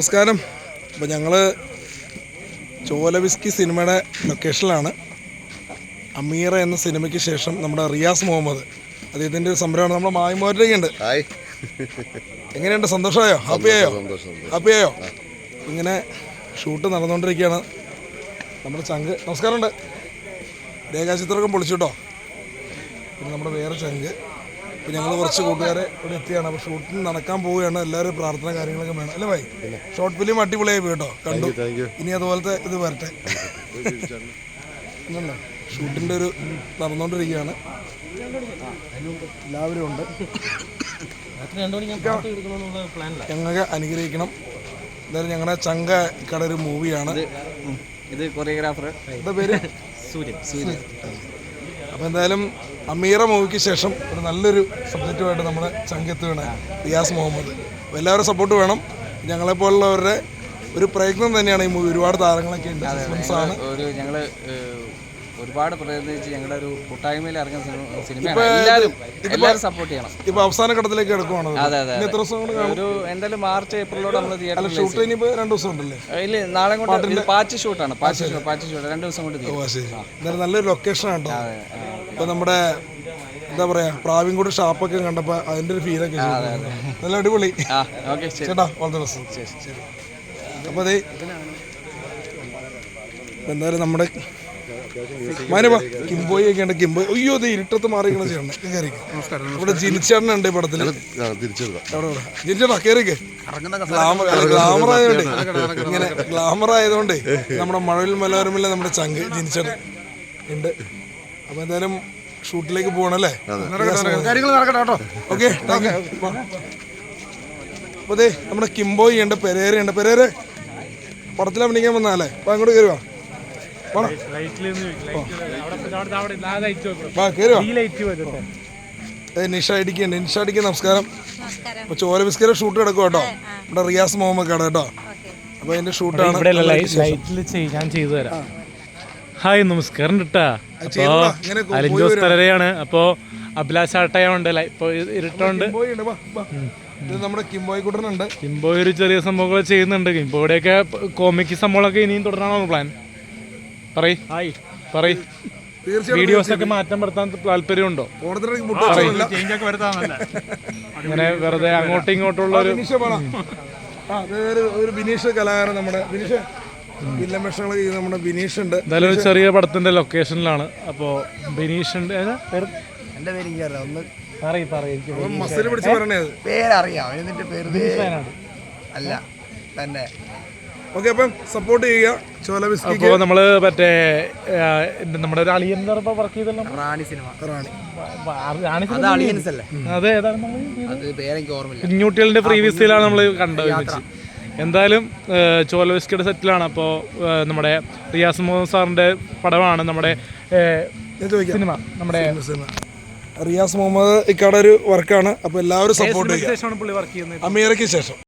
നമസ്കാരം. അപ്പോൾ ഞങ്ങൾ ചോല വിസ്കി സിനിമയുടെ ലൊക്കേഷനിലാണ്. അമീറ എന്ന സിനിമയ്ക്ക് ശേഷം നമ്മുടെ റിയാസ് മുഹമ്മദ്. അദ്ദേഹത്തിന്റെ ഒരു സംരംഭമാണ് നമ്മുടെ ഹായ്. എങ്ങനെയുണ്ട്? സന്തോഷമായോ? ഹാപ്പിയായോ ഹാപ്പിയായോ ഇങ്ങനെ ഷൂട്ട് നടന്നുകൊണ്ടിരിക്കുകയാണ് നമ്മുടെ ചങ്ക്. നമസ്കാരമുണ്ട്. രേഖാചിത്രമൊക്കെ പൊളിച്ചു കേട്ടോ പിന്നെ നമ്മുടെ വേറെ ചങ്ക്. ഇപ്പം ഞങ്ങൾ കുറച്ച് കൂട്ടുകാരെ ഇവിടെ എത്തിയാണ്. അപ്പോൾ ഷൂട്ടിന് നടക്കാൻ പോവുകയാണ്. എല്ലാവരും പ്രാർത്ഥന കാര്യങ്ങളൊക്കെ വേണം. അല്ലേ ഭായി? ഷോർട്ട് ഫിലിം അടിപൊളിയായി പോയി കേട്ടോ. കണ്ടു. ഇനി അതുപോലത്തെ ഇത് വരട്ടെ. ഷൂട്ടിന്റെ ഒരു നടന്നുകൊണ്ടിരിക്കുകയാണ് എല്ലാവരും ഉണ്ട്. ഞങ്ങൾക്ക് അനുഗ്രഹിക്കണം. എന്തായാലും ഞങ്ങളുടെ ചങ്ക കട ഒരു മൂവിയാണ്. ഇത് കൊറിയോഗ്രാഫർ എന്താ പേര്? സൂര്യൻ. സൂര്യൻ. അപ്പോൾ എന്തായാലും അമീറ മൂവിക്ക് ശേഷം ഒരു നല്ലൊരു സബ്ജക്റ്റുമായിട്ട് നമ്മുടെ ചങ്കെത്തുകയാണ് റിയാസ് മുഹമ്മദ്. എല്ലാവരും സപ്പോർട്ട് വേണം. ഞങ്ങളെപ്പോലുള്ളവരുടെ ഒരു പ്രയത്നം തന്നെയാണ് ഈ മൂവി ഒരുപാട് താരങ്ങളൊക്കെ ഉണ്ട്. ആണ്. ഒരു ഞങ്ങൾ ഏഹ്, ഒരുപാട് പ്രയത്നിച്ച് ഞങ്ങളുടെ ഒരു കൂട്ടായ്മയിൽ ഇറങ്ങുന്ന സിനിമ- സിനിമയാണ്. എല്ലാവരും എല്ലാവരും സപ്പോർട്ട് ചെയ്യണം. ഇപ്പൊ അവസാന ഘട്ടത്തിലേക്ക് എടുക്കുവാണ് അതെ അതെ ഒരു എന്തായാലും മാർച്ച് ഏപ്രിലോട് നമ്മൾ തിയേറ്ററിൽ ഷൂട്ട് രണ്ട് ദിവസം ഉണ്ടല്ലേ? ഇല്ല നാളെ കൊണ്ട് പാച്ച് ഷൂട്ടാണ്. പാച്ച് ഷൂട്ട് പാച്ച് ഷൂട്ട് രണ്ട് ദിവസം കൊണ്ട് നല്ലൊരു ലൊക്കേഷൻ ആണ് ഇപ്പൊ നമ്മുടെ എന്താ പറയാ പ്രാവിൻകൂട് ഷാപ്പൊക്കെ കണ്ടപ്പോ അതിന്റെ ഒരു ഫീലൊക്കെ നല്ല അടിപൊളി. ചേട്ടാ ഓൾ ദ ബെസ്റ്റ് ശരി. അപ്പോൾ അതെ എന്തായാലും നമ്മുടെ മാനവ കിംബോയി ഒക്കെ ഉണ്ട് കിംബോ അയ്യോ ഇത് ഇരുട്ടത്ത് മാറിക്കണ ചെയ്യണം കയറിക്ക് ഇവിടെ ജിനിച്ചേട്ടൻ ഉണ്ട് ഈ പടത്തിൽ ജിനിച്ചേട്ടാ കയറിക്ക്. ഗ്ലാമർ ഗ്ലാമർ ആയതുകൊണ്ട് ഇങ്ങനെ ഗ്ലാമർ ആയതുകൊണ്ട് നമ്മുടെ മഴവിൽ മനോരമയിലെ നമ്മുടെ ചങ്ക് ജിനിച്ചേട്ടൻ ഉണ്ട്. അപ്പോൾ എന്തായാലും ഷൂട്ടിലേക്ക് പോകണല്ലേ? കാര്യങ്ങൾ നടക്കട്ടെ കേട്ടോ. ഓക്കെ അപ്പൊ അതെ നമ്മുടെ കിംബോയി ഉണ്ട് പെരേര ഉണ്ട് പെരേര പടത്തിൽ അഭിനയിക്കാൻ വന്നാലേ അപ്പൊ അങ്ങോട്ട് കയറുക നിഷ അടിക്കുന്നുണ്ട് നിഷ അടിക്ക് നമസ്കാരം. നമസ്കാരം. അപ്പോൾ ചോല ബിസ്കറ്റ് ഷൂട്ട് കിടക്കും കേട്ടോ. നമ്മുടെ റിയാസ് മുഹമ്മദ് കട കേട്ടോ അപ്പൊ എന്റെ ഷൂട്ടാണ് ഇവിടെ ലൈറ്റിൽ ഞാൻ ചെയ്തു തരാം. ഹായ് നമസ്കാരം കേട്ടാ അപ്പോ അലിഞ്ചോസ് തലരയാണ് അപ്പോ അഭിലാഷ് ആട്ടയുണ്ട് ഇപ്പൊ ഇരുട്ടുണ്ട്. കിംബോയി ഉണ്ട് വാ വാ. ഇത് നമ്മുടെ കിംബോയ് കുട്ടനുണ്ട് കിംബോയ് ഒരു ചെറിയ സംഭവങ്ങൾ ചെയ്യുന്നുണ്ട്. കിംബോയുടെ ഒക്കെ കോമിക് സംഭവങ്ങളൊക്കെ ഇനിയും തുടരാണോ പ്ലാൻ? പറയ്. പറയ്. വീഡിയോസ് ഒക്കെ മാറ്റം വരുത്താൻ താല്പര്യമുണ്ടോ? ഉണ്ടോ അങ്ങനെ വെറുതെ അങ്ങോട്ടും ഇങ്ങോട്ടുള്ള ഒരു ഒരു ഒരു ബിനീഷ് കലാകാരൻ നമ്മുടെ ബിനീഷ് വില്ലൻ വേഷങ്ങളൊക്കെ ചെയ്യുന്ന നമ്മുടെ ബിനീഷ് ഉണ്ട്. എന്തായാലും ഒരു ചെറിയ പടത്തിന്റെ ലൊക്കേഷനിലാണ്. അപ്പോ ബിനീഷ് ഉണ്ട് എന്റെ പേര് എനിക്കറിയാം ഒന്ന് പറയ് പറയ് എനിക്ക് മസിൽ പിടിച്ച് പറയണേ പേരറിയാം. എന്നിട്ട് പേര്. അല്ല തന്നെ. ഓക്കെ അപ്പം സപ്പോർട്ട് ചെയ്യുക. ചോല അപ്പോൾ നമ്മൾ മറ്റേ നമ്മുടെ ഒരു അളിയൻ വർക്ക് ചെയ്തല്ലോ? റാണി സിനിമ. റാണി. റാണി അത് അളിയൻസ് അല്ലേ അതെ ഏതാണ് നമ്മൾ അത് പേരെനിക്ക് ഓർമ്മയില്ല. കുഞ്ഞുട്ടികളുടെ പ്രീവിയസിലാണ് നമ്മൾ കണ്ടത് വെച്ച്. എന്തായാലും ചോല വിസ്കിയുടെ സെറ്റിലാണ്. അപ്പോൾ നമ്മുടെ റിയാസ് മുഹമ്മദ് സാറിന്റെ പടമാണ് നമ്മുടെ സിനിമ നമ്മുടെ സിനിമ. റിയാസ് മുഹമ്മദ് ഇക്കാടെ ഒരു വർക്കാണ് അപ്പോൾ എല്ലാവരും സപ്പോർട്ട് ചെയ്യുക. ശേഷമാണ് പുള്ളി വർക്ക് ചെയ്യുന്നത്. അമീറയ്ക്ക് ശേഷം.